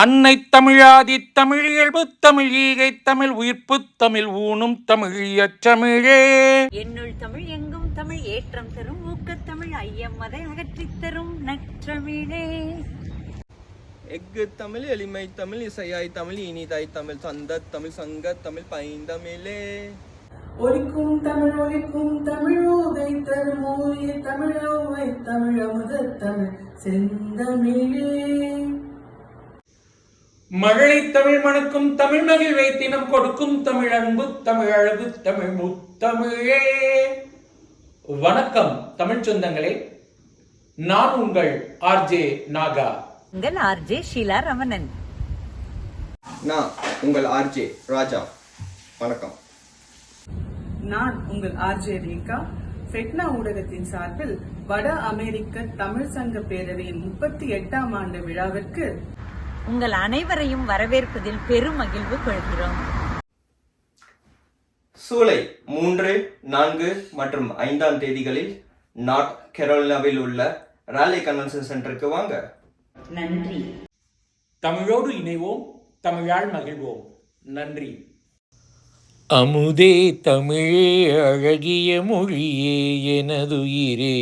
அன்னை தமிழாதி தமிழ் இயல்பு தமிழ் ஈகை தமிழ் உயிர்ப்பு தமிழ் ஊனும் தமிழ் அச்சமிழே என்னுள் தமிழ் எங்கும் தமிழ் ஏற்றம் தரும் ஊக்கத்தமிழ் ஐயம் அதை அகற்றித் தரும் நற்றமிழே. எஃகு தமிழ் எளிமை தமிழ் இசையாய் தமிழ் இனிதாய் தமிழ் சந்த தமிழ் சங்க தமிழ் பைந்தமிழே. ஒலிக்கும் தமிழ் ஒலிக்கும் தமிழ் ஓதை தரும் ஓவிய தமிழோவை தமிழ் அமுத தமிழ் செந்தமிழே. மழலை தமிழ் மணக்கும் தமிழ் மகிழ்வை தினம் கொடுக்கும் தமிழ் அன்பு தமிழ் அழகு தமிழ். முத்தமிழே வணக்கம் தமிழ் சொந்தங்களே. நான் உங்கள் ஆர்ஜே நாகா. உங்கள் ஆர்ஜே ஷீலா ரமணன். நான் உங்கள் ஆர்ஜே ராஜா. வணக்கம். நான் உங்கள் ஆர்ஜே ரேகா. ஃபெட்னா ஊடகத்தின் சார்பில் வட அமெரிக்க தமிழ் சங்க பேரவையின் முப்பத்தி எட்டாம் ஆண்டு விழாவிற்கு உங்கள் அனைவரையும் வரவேற்பதில் பெருமகிழ்வு கொள்கிறோம். சூலை மூன்று நான்கு மற்றும் ஐந்தாம் தேதிகளில் நார்த் கெரோலினாவில் உள்ள ராலி கன்வென்ஷன் சென்டருக்கு வாங்க. நன்றி. தமிழோடு இணைவோம் தமிழால் மகிழ்வோம். நன்றி. அமுதே தமிழே அழகிய மொழியே எனதுயிரே.